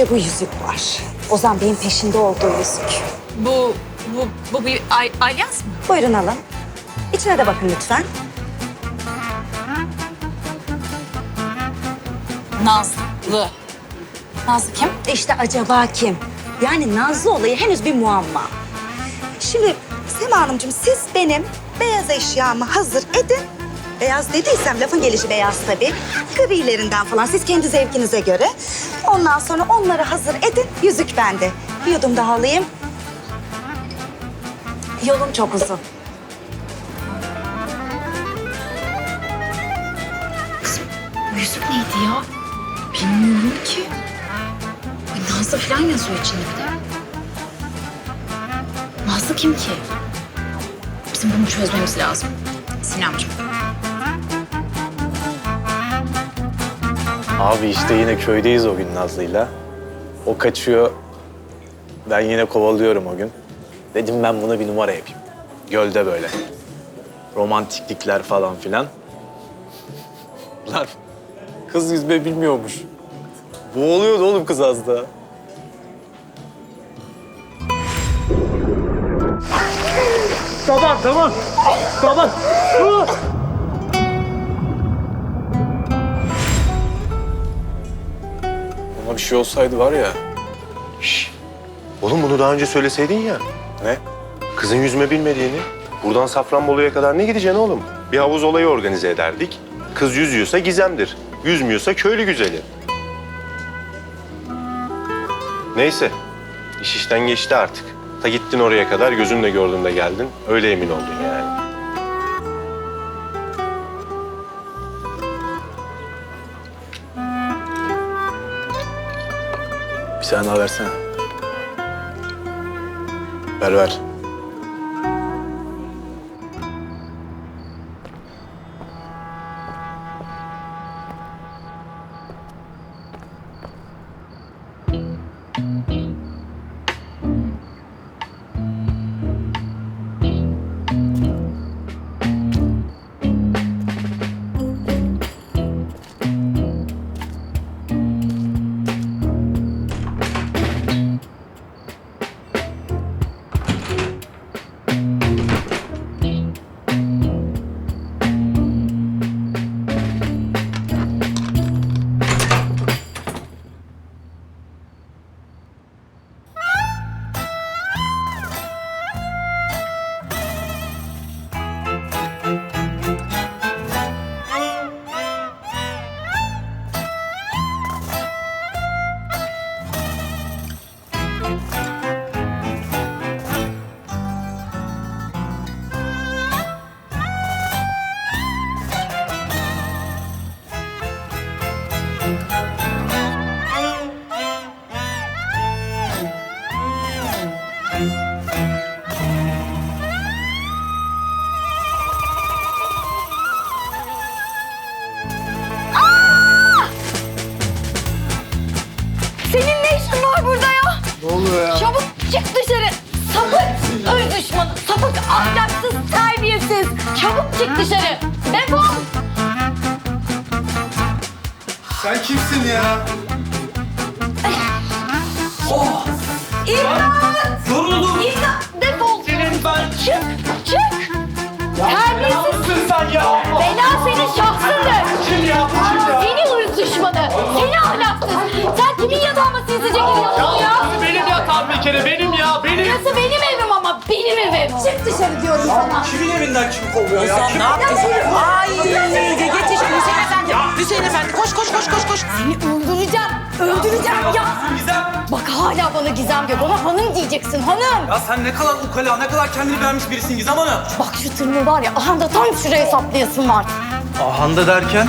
İşte bu yüzük var. Ozan Bey'in peşinde olduğu yüzük. Bu, bu, bu bir ay, alyans mı? Buyurun alın. İçine de bakın lütfen. Nazlı. Nazlı kim? İşte acaba kim? Yani Nazlı olayı henüz bir muamma. Şimdi Sema Hanımcığım siz benim beyaz eşyamı hazır edin. Beyaz dediysem lafın gelişi beyaz tabii. Grilerinden falan siz kendi zevkinize göre. Ondan sonra onları hazır edin. Yüzük bende. Bir yudum daha alayım. Yolum çok uzun. Bu yüzük neydi ya? Bilmiyorum ki. Ay, Nazlı falan yazıyor içinde bir de. Nazlı kim ki? Bizim bunu çözmemiz lazım. Sinemciğim. Abi işte yine köydeyiz o gün Nazlı'yla. O kaçıyor. Ben yine kovalıyorum o gün. Dedim ben buna bir numara yapayım. Gölde böyle. Romantiklikler falan filan. Lan kız yüzme bilmiyormuş. Boğuluyordu oğlum kız az daha. Tamam tamam. Tamam. Bir şey olsaydı var ya. Oğlum bunu daha önce söyleseydin ya. Ne? Kızın yüzme bilmediğini. Buradan Safranbolu'ya kadar ne gideceksin oğlum? Bir havuz olayı organize ederdik. Kız yüzüyorsa gizemdir. Yüzmüyorsa köylü güzeli. Neyse. iş işten geçti artık. Ta gittin oraya kadar gözünle gördün de geldin. Öyle emin oldun yani. Bir tane daha versene. Ver ver. Ya? Çabuk çık dışarı. Sapık, öz düşmanı, sapık, ahlaksız, terbiyesiz. Çabuk çık dışarı. Defol. Sen kimsin ya? İmdat! Yoruldum. İmdat! Defol. Senin ben... Çık, çık. Terbiyesiz. Kimsin sen ya? Bela senin şahsındır. Kim ya? Bu kim ya? Seni hırs düşmanı, seni ahlaksız. Sen kimin yatağıma sinsice giriyorsun ya? Benim yatağım bir kere benim ya benim. Burası benim evim ama benim evim. Çık dışarı diyorum sana. Kimin evinden kim kovuyor ya? Kim? Ne yaptın? Ay geç işte Hüseyin Efendi. Hüseyin Efendi koş koş koş koş koş. Seni öldüreceğim. Öldüreceğim ya. Gizem. Bak hala bana Gizem diyor. Bana hanım diyeceksin hanım. Ya sen ne kadar ukala, ne kadar kendini beğenmiş birisin Gizem Hanım. Bak şu tırmığı var ya. Aha da tam şuraya saplayasın var. Ahanda derken?